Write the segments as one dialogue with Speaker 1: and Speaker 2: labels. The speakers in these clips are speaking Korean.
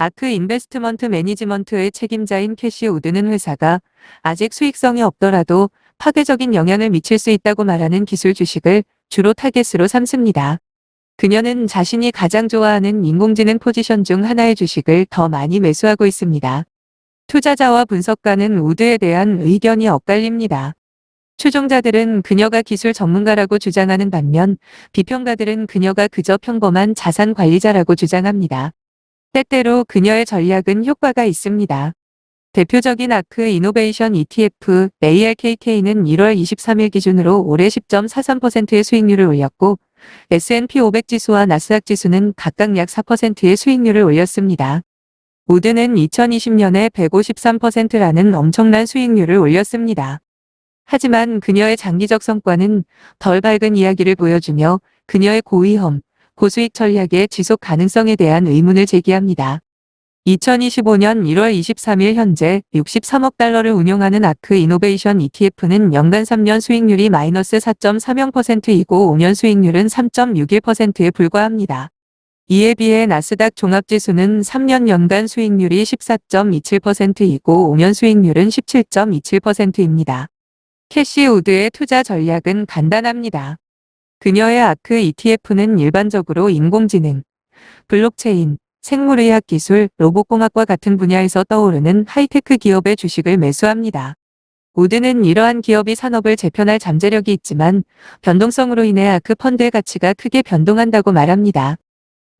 Speaker 1: 아크 인베스트먼트 매니지먼트의 책임자인 캐시 우드는 회사가 아직 수익성이 없더라도 파괴적인 영향을 미칠 수 있다고 말하는 기술 주식을 주로 타겟으로 삼습니다. 그녀는 자신이 가장 좋아하는 인공지능 포지션 중 하나의 주식을 더 많이 매수하고 있습니다. 투자자와 분석가는 우드에 대한 의견이 엇갈립니다. 추종자들은 그녀가 기술 전문가라고 주장하는 반면 비평가들은 그녀가 그저 평범한 자산 관리자라고 주장합니다. 때때로 그녀의 전략은 효과가 있습니다. 대표적인 아크 이노베이션 ETF ARKK는 1월 23일 기준으로 올해 10.43%의 수익률을 올렸고 S&P 500 지수와 나스닥 지수는 각각 약 4%의 수익률을 올렸습니다. 우드는 2020년에 153%라는 엄청난 수익률을 올렸습니다. 하지만 그녀의 장기적 성과는 덜 밝은 이야기를 보여주며 그녀의 고위험, 고수익 전략의 지속 가능성에 대한 의문을 제기합니다. 2025년 1월 23일 현재 63억 달러를 운용하는 아크 이노베이션 ETF는 연간 3년 수익률이 마이너스 4.30%이고 5년 수익률은 3.61%에 불과합니다. 이에 비해 나스닥 종합지수는 3년 연간 수익률이 14.27%이고 5년 수익률은 17.27%입니다. 캐시 우드의 투자 전략은 간단합니다. 그녀의 아크 ETF는 일반적으로 인공지능, 블록체인, 생물의학 기술, 로봇공학과 같은 분야에서 떠오르는 하이테크 기업의 주식을 매수합니다. 우드는 이러한 기업이 산업을 재편할 잠재력이 있지만 변동성으로 인해 아크 펀드의 가치가 크게 변동한다고 말합니다.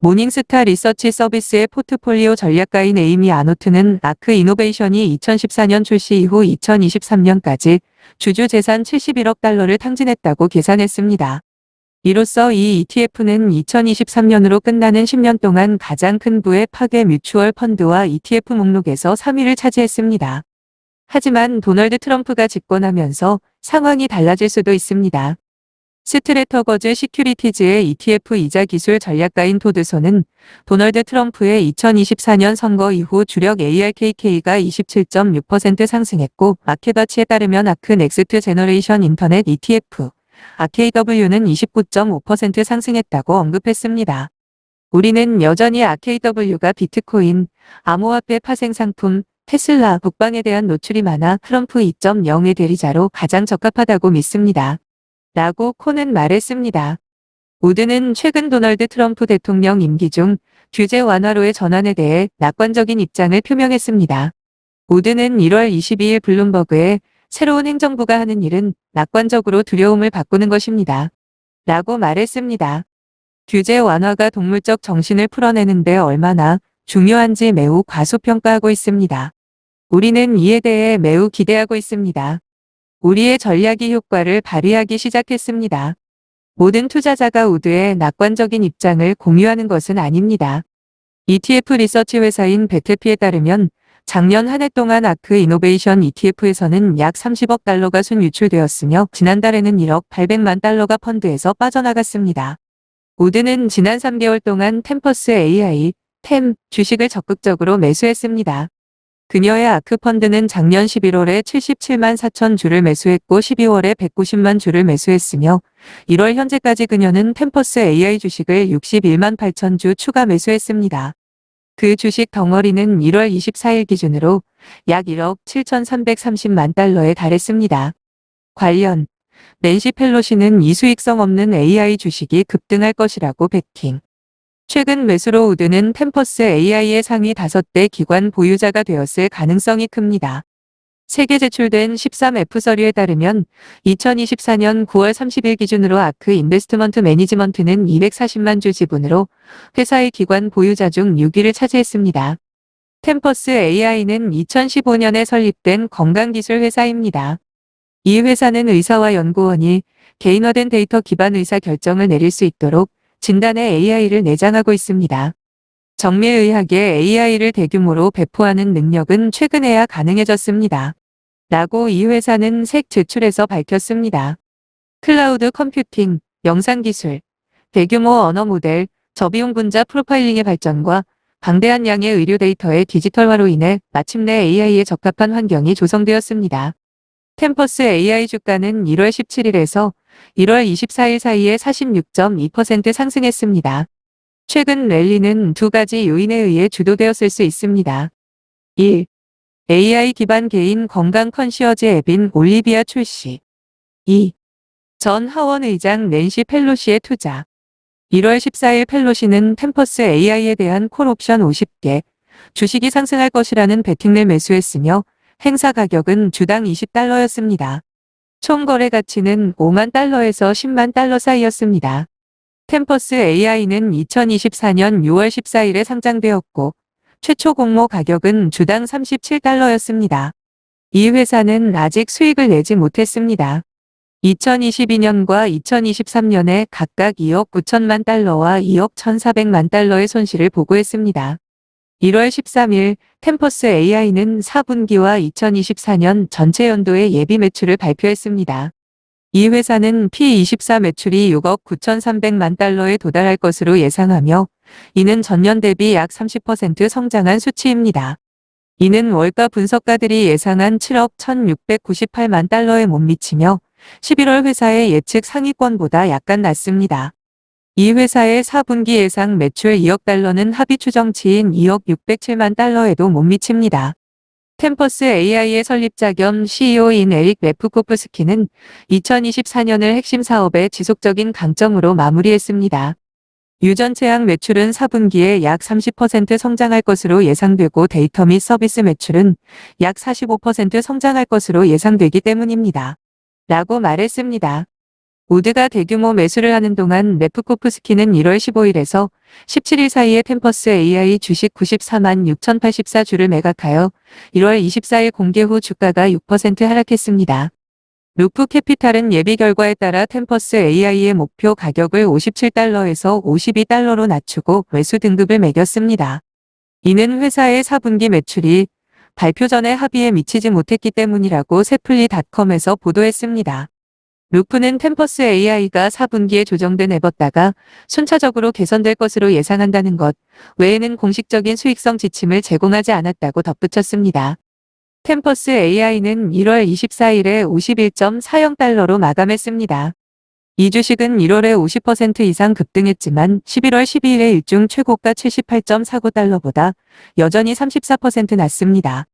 Speaker 1: 모닝스타 리서치 서비스의 포트폴리오 전략가인 에이미 아노트는 아크 이노베이션이 2014년 출시 이후 2023년까지 주주 재산 71억 달러를 탕진했다고 계산했습니다. 이로써 이 ETF는 2023년으로 끝나는 10년 동안 가장 큰 부의 파괴 뮤추얼 펀드와 ETF 목록에서 3위를 차지했습니다. 하지만 도널드 트럼프가 집권하면서 상황이 달라질 수도 있습니다. 스트레터거즈 시큐리티즈의 ETF 이자 기술 전략가인 토드소는 도널드 트럼프의 2024년 선거 이후 주력 ARKK가 27.6% 상승했고 마켓와치에 따르면 아크 넥스트 제너레이션 인터넷 ETF RKW는 29.5% 상승했다고 언급했습니다. 우리는 여전히 RKW가 비트코인, 암호화폐 파생 상품, 테슬라, 북방에 대한 노출이 많아 트럼프 2.0의 대리자로 가장 적합하다고 믿습니다. 라고 코는 말했습니다. 우드는 최근 도널드 트럼프 대통령 임기 중 규제 완화로의 전환에 대해 낙관적인 입장을 표명했습니다. 우드는 1월 22일 블룸버그에 새로운 행정부가 하는 일은 낙관적으로 두려움을 바꾸는 것입니다. 라고 말했습니다. 규제 완화가 동물적 정신을 풀어내는데 얼마나 중요한지 매우 과소평가하고 있습니다. 우리는 이에 대해 매우 기대하고 있습니다. 우리의 전략이 효과를 발휘하기 시작했습니다. 모든 투자자가 우드의 낙관적인 입장을 공유하는 것은 아닙니다. ETF 리서치 회사인 베테피에 따르면 작년 한 해 동안 아크 이노베이션 ETF에서는 약 30억 달러가 순 유출되었으며 지난달에는 1억 800만 달러가 펀드에서 빠져나갔습니다. 우드는 지난 3개월 동안 템퍼스 AI, 템 주식을 적극적으로 매수했습니다. 그녀의 아크 펀드는 작년 11월에 77만 4천 주를 매수했고 12월에 190만 주를 매수했으며 1월 현재까지 그녀는 템퍼스 AI 주식을 61만 8천 주 추가 매수했습니다. 그 주식 덩어리는 1월 24일 기준으로 약 1억 7,330만 달러에 달했습니다. 관련 낸시 펠로시는 이수익성 없는 AI 주식이 급등할 것이라고 베팅. 최근 매수로 우드는 템퍼스 AI의 상위 5대 기관 보유자가 되었을 가능성이 큽니다. 세계 제출된 13F 서류에 따르면 2024년 9월 30일 기준으로 아크 인베스트먼트 매니지먼트는 240만 주 지분으로 회사의 기관 보유자 중 6위를 차지했습니다. 템퍼스 AI는 2015년에 설립된 건강기술 회사입니다. 이 회사는 의사와 연구원이 개인화된 데이터 기반 의사 결정을 내릴 수 있도록 진단에 AI를 내장하고 있습니다. 정밀의학에 AI를 대규모로 배포하는 능력은 최근에야 가능해졌습니다. 라고 이 회사는 색 제출에서 밝혔습니다. 클라우드 컴퓨팅, 영상기술, 대규모 언어 모델, 저비용 분자 프로파일링의 발전과 방대한 양의 의료 데이터의 디지털화로 인해 마침내 AI에 적합한 환경이 조성되었습니다. 템퍼스 AI 주가는 1월 17일에서 1월 24일 사이에 46.2% 상승했습니다. 최근 랠리는 두 가지 요인에 의해 주도되었을 수 있습니다. 1. AI 기반 개인 건강 컨시어즈 앱인 올리비아 출시. 2. 전 하원 의장 낸시 펠로시의 투자. 1월 14일 펠로시는 템퍼스 AI에 대한 콜옵션 50개, 주식이 상승할 것이라는 베팅을 매수했으며 행사 가격은 주당 20달러였습니다. 총 거래 가치는 5만 달러에서 10만 달러 사이였습니다. 템퍼스 AI는 2024년 6월 14일에 상장되었고 최초 공모 가격은 주당 37달러였습니다. 이 회사는 아직 수익을 내지 못했습니다. 2022년과 2023년에 각각 2억 9천만 달러와 2억 1,400만 달러의 손실을 보고했습니다. 1월 13일 템퍼스 AI는 4분기와 2024년 전체 연도의 예비 매출을 발표했습니다. 이 회사는 P24 매출이 6억 9,300만 달러에 도달할 것으로 예상하며 이는 전년 대비 약 30% 성장한 수치입니다. 이는 월가 분석가들이 예상한 7억 1,698만 달러에 못 미치며 11월 회사의 예측 상위권보다 약간 낮습니다. 이 회사의 4분기 예상 매출 2억 달러는 합의 추정치인 2억 607만 달러에도 못 미칩니다. 템퍼스 AI의 설립자 겸 CEO인 에릭 레프코프스키는 2024년을 핵심 사업의 지속적인 강점으로 마무리했습니다. 유전체약 매출은 4분기에 약 30% 성장할 것으로 예상되고 데이터 및 서비스 매출은 약 45% 성장할 것으로 예상되기 때문입니다. 라고 말했습니다. 우드가 대규모 매수를 하는 동안 레프코프스키는 1월 15일에서 17일 사이에 템퍼스 AI 주식 94만 6,084주를 매각하여 1월 24일 공개 후 주가가 6% 하락했습니다. 루프 캐피탈은 예비 결과에 따라 템퍼스 AI의 목표 가격을 57달러에서 52달러로 낮추고 매수 등급을 매겼습니다. 이는 회사의 4분기 매출이 발표 전에 합의에 미치지 못했기 때문이라고 세플리닷컴에서 보도했습니다. 루프는 템퍼스 AI가 4분기에 조정된 앱었다가 순차적으로 개선될 것으로 예상한다는 것 외에는 공식적인 수익성 지침을 제공하지 않았다고 덧붙였습니다. 템퍼스 AI는 1월 24일에 51.40달러로 마감했습니다. 이 주식은 1월에 50% 이상 급등했지만 11월 12일에 일중 최고가 78.49달러보다 여전히 34% 낮습니다.